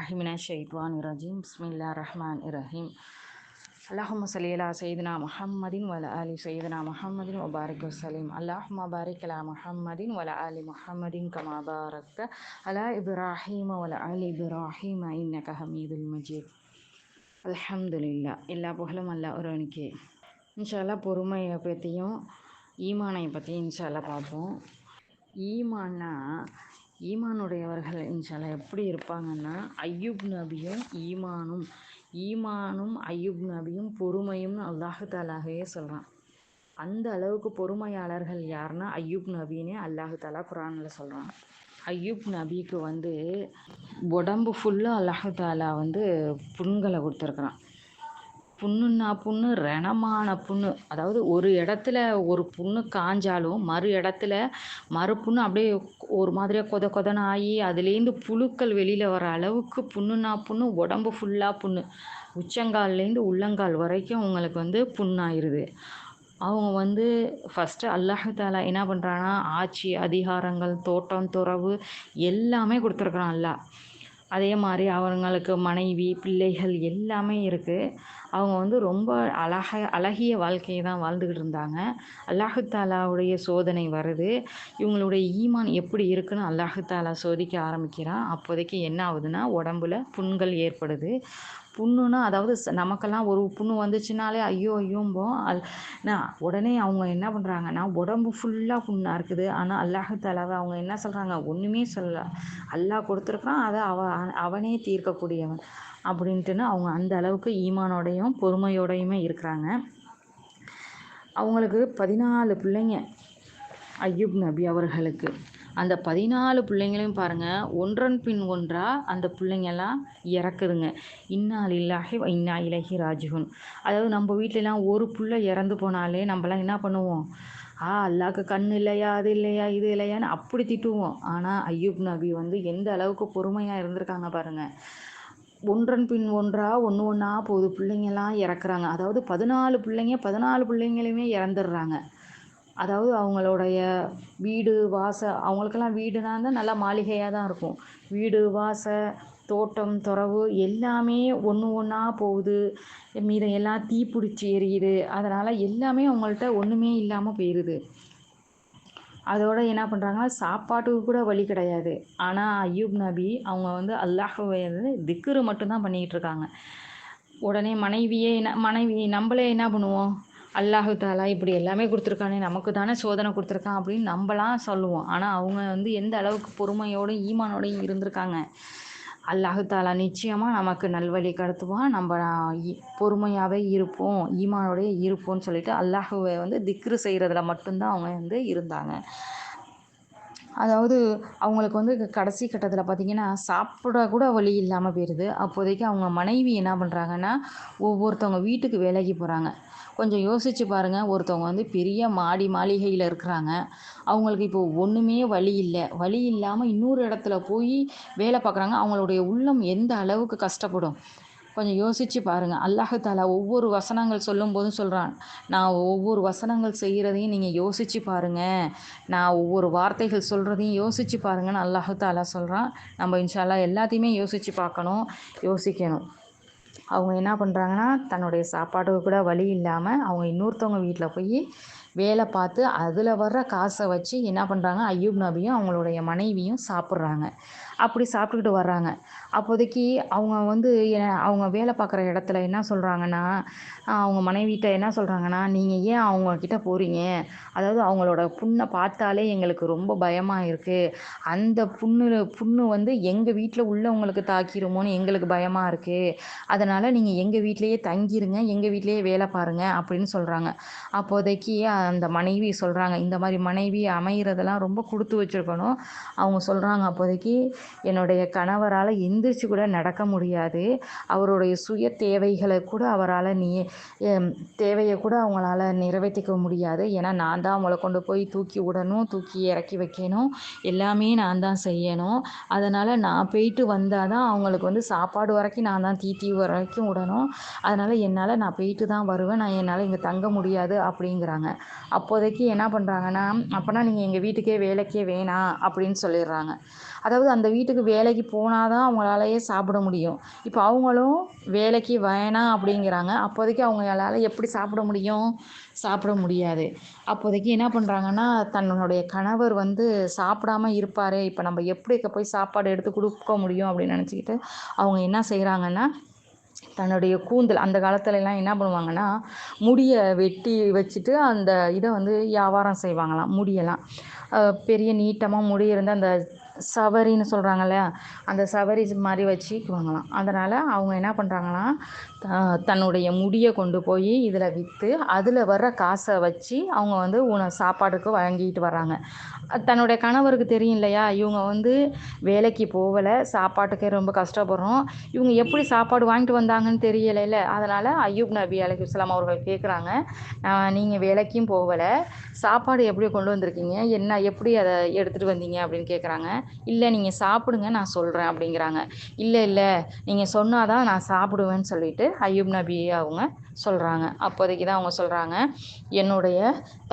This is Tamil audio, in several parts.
பில்லாஹிமின ஷெய்த்வான் இரஜீம் பிஸ்மில்லா ரஹ்மான் இரஹீம் அல்லாஹும் சலீலா சைதனா முஹம்மதின் வல அலி சைதனா முஹம்மதின் ஒபாரிக் வசலீம் அல்லாஹும் பாரிக் அலா முஹம்மதின் வல அலி முஹம்மதின் கமா பாரக்த அலா இப்ராஹீம் வல அலி இப்ராஹீம் இன்னக கஹமீதுல் மஜீத் அல்ஹம்துலில்லா எல்லா புகழும் அல்லா ஒருவனுக்கே இன்ஷால்லா பொறுமையை பற்றியும் ஈமானை பற்றியும் இன்ஷால்லா பார்ப்போம் ஈமான்னா ஈமானுடையவர்கள் இன்ஷால்லா எப்படி இருப்பாங்கன்னா ஐயூப் நபியும் ஈமானும் ஈமானும் ஐயூப் நபியும் பொறுமையும்னு அல்லாஹு தாலாகவே சொல்கிறான் அந்த அளவுக்கு பொறுமையாளர்கள் யாருன்னா ஐயூப் நபின்னு அல்லாஹு தாலா குரானில் சொல்கிறான் ஐயூப் நபிக்கு வந்து உடம்பு ஃபுல்லாக அல்லாஹு தாலா வந்து புண்களை கொடுத்துருக்குறான். புண்ணுன்னா புண்ணு ரணமான புண்ணு. அதாவது ஒரு இடத்துல ஒரு புண்ணு காஞ்சாலும் மறு இடத்துல மறு புண்ணு அப்படியே ஒரு மாதிரியாக கொத கொதன ஆகி அதுலேருந்து புழுக்கள் வெளியில் வர அளவுக்கு புண்ணுன்னா புண்ணு உடம்பு ஃபுல்லாக புண்ணு. உச்சங்கால்லேருந்து உள்ளங்கால் வரைக்கும் அவங்களுக்கு வந்து புண்ணாயிருது. அவங்க வந்து ஃபஸ்ட்டு அல்லாஹு என்ன பண்ணுறான்னா ஆட்சி அதிகாரங்கள் தோட்டம் துறவு எல்லாமே கொடுத்துருக்குறான் அல்லா அதே மாதிரி அவங்களுக்கு மனைவி பிள்ளைகள் எல்லாமே இருக்குது அவங்க வந்து ரொம்ப அழக அழகிய வாழ்க்கையை தான் வாழ்ந்துக்கிட்டு இருந்தாங்க. அல்லாஹு தாலாவுடைய சோதனை வருது. இவங்களுடைய ஈமான் எப்படி இருக்குன்னு அல்லாஹு தாலா சோதிக்க ஆரம்பிக்கிறான். அப்போதைக்கு என்ன ஆகுதுன்னா உடம்புல புண்கள் ஏற்படுது. புண்ணுன்னா அதாவது நமக்கெல்லாம் ஒரு புண்ணு வந்துச்சுனாலே ஐயோ ஐயோம்போம் அல் நான் உடனே அவங்க என்ன பண்ணுறாங்கன்னா உடம்பு ஃபுல்லாக புண்ணாக இருக்குது. ஆனால் அல்லாஹு தாலாவை அவங்க என்ன சொல்கிறாங்க ஒன்றுமே சொல்ல அல்லாஹ் கொடுத்துருக்கான் அதை அவ அவனே தீர்க்கக்கூடியவன். அப்படின்ட்டுன்னு அவங்க அந்த அளவுக்கு ஈமானோடைய ஈமானோடையும் பொறுமையோடையுமே இருக்கிறாங்க. அவங்களுக்கு பதினாலு பிள்ளைங்க ஐயூப் நபி அவர்களுக்கு. அந்த பதினாலு பிள்ளைங்களையும் பாருங்கள் ஒன்றன் பின் ஒன்றாக அந்த பிள்ளைங்கெல்லாம் இறக்குதுங்க. இன்னால் இல்லாஹி இன்னா இலகி ராஜுகுன் அதாவது நம்ம வீட்டிலலாம் ஒரு பிள்ளை இறந்து போனாலே நம்மலாம் என்ன பண்ணுவோம்? ஆ அல்லாக்கு கண் இல்லையா அது இல்லையா இது இல்லையான்னு அப்படி திட்டுவோம். ஆனால் ஐயூப் நபி வந்து எந்த அளவுக்கு பொறுமையாக இருந்திருக்காங்க பாருங்கள் ஒன்றன் பின் ஒன்றாக ஒன்று ஒன்றா போகுது. பிள்ளைங்கெல்லாம் இறக்குறாங்க. அதாவது பதினாலு பிள்ளைங்க பதினாலு பிள்ளைங்களையுமே இறந்துடுறாங்க. அதாவது அவங்களுடைய வீடு வாச அவங்களுக்கெல்லாம் வீடுனா தான் நல்லா மாளிகையாக தான் இருக்கும். வீடு வாச தோட்டம் துறவு எல்லாமே ஒன்று ஒன்றா போகுது. மீதம் எல்லாம் தீப்பிடிச்சி எரியுது. அதனால் எல்லாமே அவங்கள்ட்ட ஒன்றுமே இல்லாமல் போயிடுது அதோட என்ன பண்ணுறாங்கன்னா சாப்பாட்டுக்கு கூட வழி கிடையாது. ஆனால் அய்யூப் நபி அவங்க வந்து அல்லாஹுவை வந்து திக்ரு மட்டும்தான் பண்ணிக்கிட்டு இருக்காங்க. உடனே மனைவியே என்ன மனைவி நம்மளே என்ன பண்ணுவோம்? அல்லாஹு தாலா இப்படி எல்லாமே கொடுத்துருக்கானே நமக்கு தானே சோதனை கொடுத்துருக்கான் அப்படின்னு நம்மளாம் சொல்லுவோம். ஆனால் அவங்க வந்து எந்த அளவுக்கு பொறுமையோடும் ஈமானோடையும் இருந்திருக்காங்க. அல்லாஹு தாலா நிச்சயமாக நமக்கு நல்வழி கடத்துவான் நம்ம பொறுமையாகவே இருப்போம் ஈமானோடய இருப்போம்னு சொல்லிட்டு அல்லாஹுவை வந்து திக்ரு செய்கிறதுல மட்டும்தான் அவங்க வந்து இருந்தாங்க. அதாவது அவங்களுக்கு வந்து கடைசி கட்டத்தில் பார்த்திங்கன்னா சாப்பிட கூட வழி இல்லாமல் போயிடுது அப்போதைக்கு அவங்க மனைவி என்ன பண்ணுறாங்கன்னா ஒவ்வொருத்தவங்க வீட்டுக்கு வேலைக்கு போகிறாங்க கொஞ்சம் யோசித்து பாருங்கள் ஒருத்தவங்க வந்து பெரிய மாடி மாளிகையில் இருக்கிறாங்க. அவங்களுக்கு இப்போ ஒன்றுமே வழி இல்லை. வழி இல்லாமல் இன்னொரு இடத்துல போய் வேலை பார்க்குறாங்க அவங்களுடைய உள்ளம் எந்த அளவுக்கு கஷ்டப்படும்? கொஞ்சம் யோசித்து பாருங்கள் அல்லாஹாலா ஒவ்வொரு வசனங்கள் சொல்லும் போதும் சொல்கிறான் நான் ஒவ்வொரு வசனங்கள் செய்கிறதையும் நீங்கள் யோசித்து பாருங்கள் நான் ஒவ்வொரு வார்த்தைகள் சொல்கிறதையும் யோசித்து பாருங்கன்னு அல்லாஹு தாலா சொல்கிறான் நம்ம இன்ஷால்லா எல்லாத்தையுமே யோசித்து பார்க்கணும் யோசிக்கணும். அவங்க என்ன பண்ணுறாங்கன்னா தன்னுடைய சாப்பாட்டுக்கு கூட வழி இல்லாமல் அவங்க இன்னொருத்தவங்க வீட்டில் போய் வேலை பார்த்து அதில் வர்ற காசை வச்சு என்ன பண்ணுறாங்க ஐயூப் நபியும் அவங்களுடைய மனைவியும் சாப்பிட்றாங்க. அப்படி சாப்பிட்டுக்கிட்டு வர்றாங்க. அப்போதைக்கு அவங்க வந்து அவங்க வேலை பார்க்குற இடத்துல என்ன சொல்கிறாங்கன்னா அவங்க மனைவிட்ட என்ன சொல்கிறாங்கன்னா நீங்கள் ஏன் அவங்கக்கிட்ட போகிறீங்க அதாவது அவங்களோட புண்ணை பார்த்தாலே எங்களுக்கு ரொம்ப பயமாக இருக்குது அந்த புண்ணு புண்ணு வந்து எங்கள் வீட்டில் உள்ளவங்களுக்கு தாக்கிருமோன்னு எங்களுக்கு பயமாக இருக்குது அதனால் நீங்கள் எங்கள் வீட்லேயே தங்கிருங்க எங்கள் வீட்லேயே வேலை பாருங்கள் அப்படின்னு சொல்கிறாங்க அப்போதைக்கு அந்த மனைவி சொல்கிறாங்க இந்த மாதிரி மனைவி அமைகிறதெல்லாம் ரொம்ப கொடுத்து வச்சுருக்கணும். அவங்க சொல்கிறாங்க அப்போதைக்கு என்னுடைய கணவரால் எந்திரிச்சு கூட நடக்க முடியாது. அவருடைய சுய தேவைகளை கூட அவரால் நீ தேவையை கூட அவங்களால நிறைவேற்றிக்க முடியாது. ஏன்னா நான் தான் அவங்கள கொண்டு போய் தூக்கி விடணும் தூக்கி இறக்கி வைக்கணும். எல்லாமே நான் தான் செய்யணும். அதனால் நான் போயிட்டு வந்தால் தான் அவங்களுக்கு வந்து சாப்பாடு வரைக்கும் நான் தான் தீத்தி வரைக்கும் விடணும். அதனால் என்னால் நான் போயிட்டு தான் வருவேன். நான் என்னால் இங்கே தங்க முடியாது அப்படிங்கிறாங்க. அப்போதைக்கு என்ன பண்ணுறாங்கன்னா அப்போனா நீங்கள் எங்கள் வீட்டுக்கே வேலைக்கே வேணாம் அப்படின்னு சொல்லிடுறாங்க. அதாவது அந்த வீட்டுக்கு வேலைக்கு போனால் தான் அவங்களாலயே சாப்பிட முடியும். இப்போ அவங்களும் வேலைக்கு வேணாம் அப்படிங்கிறாங்க. அப்போதைக்கு அவங்களால எப்படி சாப்பிட முடியும்? சாப்பிட முடியாது. அப்போதைக்கு என்ன பண்ணுறாங்கன்னா தன்னுடைய கணவர் வந்து சாப்பிடாம இருப்பார். இப்போ நம்ம எப்படி போய் சாப்பாடு எடுத்து கொடுக்க முடியும் அப்படின்னு நினச்சிக்கிட்டு அவங்க என்ன செய்கிறாங்கன்னா தன்னுடைய கூந்தல் அந்த காலத்துலலாம் என்ன பண்ணுவாங்கன்னா முடியை வெட்டி வச்சுட்டு அந்த இதை வந்து வியாபாரம் செய்வாங்களாம் முடியெல்லாம். பெரிய நீட்டமாக முடி இருந்து அந்த சவரின்னு சொல்கிறாங்க இல்லையா அந்த சவரி மாதிரி வச்சுக்குவாங்களாம் அதனால் அவங்க என்ன பண்ணுறாங்களாம் தன்னுடைய முடியை கொண்டு போய் இதில் விற்று அதில் வர்ற காசை வச்சு அவங்க வந்து உண சாப்பாடுக்கு வாங்கிட்டு வர்றாங்க. தன்னுடைய கணவருக்கு தெரியும் இல்லையா? இவங்க வந்து வேலைக்கு போகலை சாப்பாட்டுக்கே ரொம்ப கஷ்டப்படுறோம். இவங்க எப்படி சாப்பாடு வாங்கிட்டு வந்தாங்கன்னு தெரியலைல்ல. அதனால் ஐயூப் நபி அலிகுஸ்லாம் அவர்கள் கேட்குறாங்க நீங்கள் வேலைக்கும் போகலை சாப்பாடு எப்படி கொண்டு வந்திருக்கீங்க? என்ன எப்படி அதை எடுத்துகிட்டு வந்தீங்க? அப்படின்னு கேட்குறாங்க இல்லை நீங்கள் சாப்பிடுங்க நான் சொல்கிறேன் அப்படிங்கிறாங்க. இல்லை இல்லை நீங்கள் சொன்னால் தான் நான் சாப்பிடுவேன்னு சொல்லிட்டு ஐயூப் நபி அவங்க சொல்கிறாங்க அப்போதைக்கு தான் அவங்க சொல்கிறாங்க என்னுடைய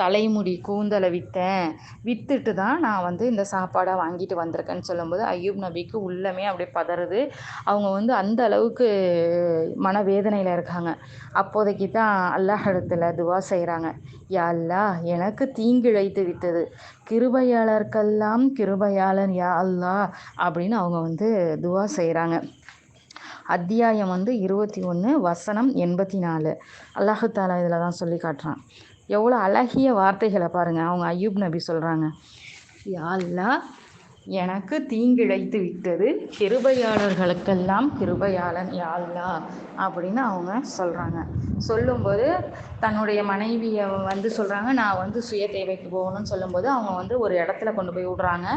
தலைமுடி கூந்தலை விற்றேன் விற்றுட்டு தான் நான் வந்து இந்த சாப்பாடை வாங்கிட்டு வந்திருக்கேன்னு சொல்லும்போது ஐயூப் நபிக்கு உள்ளமே அப்படியே பதறுது. அவங்க வந்து அந்த அளவுக்கு மனவேதனையில் இருக்காங்க. அப்போதைக்கு தான் அல்லாஹ் துவா செய்கிறாங்க யா எனக்கு தீங்கிழைத்து விட்டது. கிருபையாளர்க்கெல்லாம் கிருபையாளன் யா அல்லா அப்படின்னு அவங்க வந்து துவா செய்கிறாங்க அத்தியாயம் வந்து இருபத்தி ஒன்று வசனம் எண்பத்தி நாலு. அல்லாஹு தாலா இதில் தான் சொல்லி காட்டுறான். எவ்வளோ அழகிய வார்த்தைகளை பாருங்கள் அவங்க ஐயூப் நபி சொல்கிறாங்க யாழ்லா எனக்கு தீங்கிழைத்து விட்டது. கிருபையாளர்களுக்கெல்லாம் கிருபையாளன் யாழ்லா அப்படின்னு அவங்க சொல்கிறாங்க சொல்லும்போது தன்னுடைய மனைவியை வந்து சொல்கிறாங்க நான் வந்து சுய தேவைக்கு போகணும்னு சொல்லும்போது அவங்க வந்து ஒரு இடத்துல கொண்டு போய் விடுறாங்க.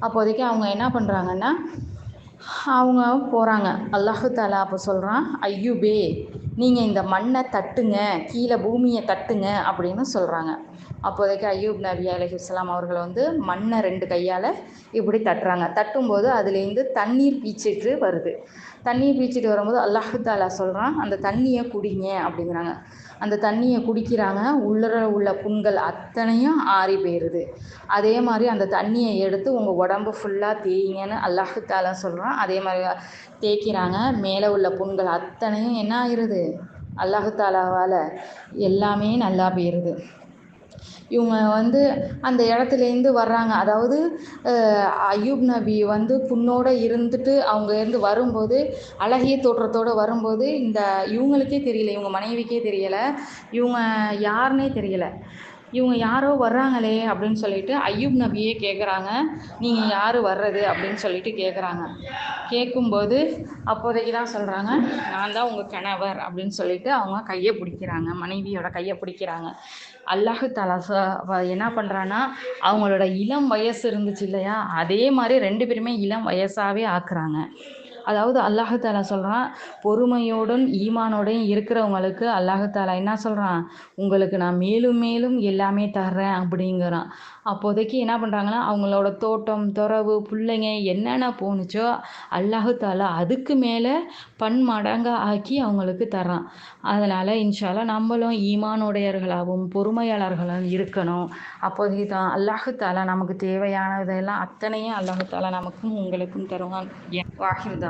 அப்போதைக்கு அவங்க என்ன பண்ணுறாங்கன்னா அவங்க போகிறாங்க அல்லாஹு தாலா அப்போ சொல்கிறான் ஐயூபே நீங்கள் இந்த மண்ணை தட்டுங்க கீழே பூமியை தட்டுங்க அப்படின்னு சொல்கிறாங்க அப்போதைக்கு ஐயூப் நபி அலிஹிஸ்லாம் அவர்கள் வந்து மண்ணை ரெண்டு கையால் இப்படி தட்டுறாங்க. தட்டும்போது அதுலேருந்து தண்ணீர் பீச்சிட்டு வருது. தண்ணீர் பீச்சிட்டு வரும்போது அல்லாஹு தாலா சொல்கிறான் அந்த தண்ணியை குடிங்க அப்படிங்கிறாங்க. அந்த தண்ணியை குடிக்கிறாங்க. உள்ளர உள்ள புண்கள் அத்தனையும் ஆறி போயிடுது அதே மாதிரி அந்த தண்ணியை எடுத்து உங்கள் உடம்பு ஃபுல்லாக தேய்ங்கன்னு அல்லாஹு தாலா சொல்கிறான் அதே மாதிரி தேய்க்கிறாங்க. மேலே உள்ள புண்கள் அத்தனையும் என்ன ஆயிடுது அல்லாஹு தாலாவால் எல்லாமே நல்லா போயிடுது இவங்க வந்து அந்த இடத்துலேருந்து வர்றாங்க. அதாவது அயூப் நபி வந்து புண்ணோடு இருந்துட்டு அவங்க இருந்து வரும்போது அழகிய தோற்றத்தோடு வரும்போது இந்த இவங்களுக்கே தெரியல இவங்க மனைவிக்கே தெரியலை இவங்க யாருன்னே தெரியலை. இவங்க யாரோ வர்றாங்களே அப்படின்னு சொல்லிட்டு ஐயூப் நபியே கேட்குறாங்க நீங்கள் யார் வர்றது அப்படின்னு சொல்லிட்டு கேட்குறாங்க கேட்கும்போது அப்போதைக்கு தான் சொல்கிறாங்க நான் தான் உங்கள் கணவர் அப்படின்னு சொல்லிட்டு அவங்க கையை பிடிக்கிறாங்க. மனைவியோட கையை பிடிக்கிறாங்க. அல்லாஹு தலா என்ன பண்ணுறான்னா அவங்களோட இளம் வயசு இருந்துச்சு இல்லையா? அதே மாதிரி ரெண்டு பேருமே இளம் வயசாகவே ஆக்குறாங்க. அதாவது அல்லாஹாலா சொல்கிறான் பொறுமையோடும் ஈமானோடையும் இருக்கிறவங்களுக்கு அல்லாஹாலா என்ன சொல்கிறான் உங்களுக்கு நான் மேலும் மேலும் எல்லாமே தர்றேன் அப்படிங்கிறான். அப்போதைக்கு என்ன பண்ணுறாங்கன்னா அவங்களோட தோட்டம் துறவு பிள்ளைங்க என்னென்ன போணுச்சோ அல்லாஹாலா அதுக்கு மேலே பன்மடங்காக ஆக்கி அவங்களுக்கு தர்றான். அதனால் இன்ஷால்லா நம்மளும் ஈமானுடையர்களாகவும் பொறுமையாளர்களும் இருக்கணும். அப்போதைக்கு தான் அல்லாஹாலா நமக்கு தேவையானதெல்லாம் அத்தனையும் அல்லாஹாலா நமக்கும் உங்களுக்கும் தருவான். வாஹிர்